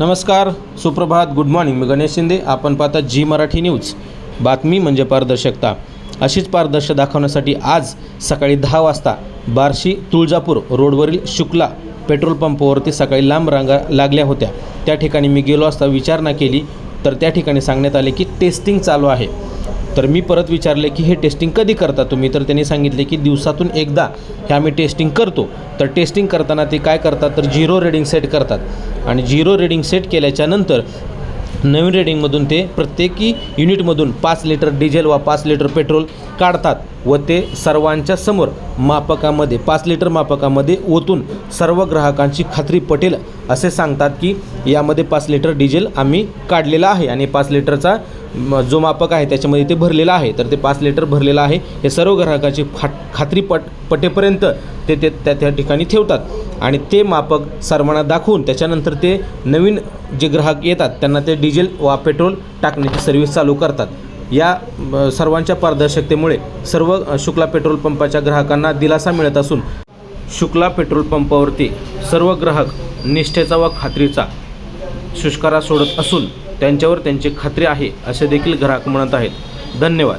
नमस्कार सुप्रभात good morning मी गणेश शिंदे. आपण पाहता जी मराठी न्यूज बातमी म्हणजे पारदर्शकता. अशीच पारदर्शक दाखवण्यासाठी आज सकाळी दहा वाजता बार्शी तुळजापूर रोडवरील शुक्ला पेट्रोल पंपावरती सकाळी लांब रांगा लागल्या होत्या. त्या ठिकाणी मी गेलो असता विचारणा केली तर त्या ठिकाणी सांगण्यात आले की टेस्टिंग चालू आहे. तर मी परत विचारले की हे टेस्टिंग कधी करता तुम्ही? तर त्यांनी सांगितले की दिवसातून एकदा. हे आम्ही टेस्टिंग करतो. तर टेस्टिंग करताना ते काय करतात? तर झिरो रेडिंग सेट करतात. आणि झिरो रेडिंग सेट केल्याच्यानंतर नवीन रेडिंगमधून ते प्रत्येकी युनिटमधून पाच लिटर डिझेल वा पाच लिटर पेट्रोल काढतात व ते सर्वांच्या समोर मापकामध्ये पाच लिटर मापकामध्ये ओतून सर्व ग्राहकांची खात्री पटेल असे सांगतात की यामध्ये पाच लिटर डिझेल आम्ही काढलेला आहे आणि पाच लिटरचा म, जो मापक आहे त्याच्यामध्ये ते भरलेलं आहे. तर ते पाच लिटर भरलेलं आहे. हे सर्व ग्राहकाची खा खात्री पट पटेपर्यंत ते ते त्या त्या ठिकाणी ठेवतात. आणि ते मापक सर्वांना दाखवून त्याच्यानंतर ते नवीन जे ग्राहक येतात त्यांना ते डिझेल वा पेट्रोल टाकण्याची सर्व्हिस चालू करतात. या सर्वांच्या पारदर्शकतेमुळे सर्व शुक्ला पेट्रोल पंपाच्या ग्राहकांना दिलासा मिळत असून शुक्ला पेट्रोल पंपावरती सर्व ग्राहक निष्ठेचा व खात्रीचा शुष्कारा सोडत असून त्यांच्यावर त्यांची खात्री आहे असे देखील ग्राहक म्हणत आहेत. धन्यवाद.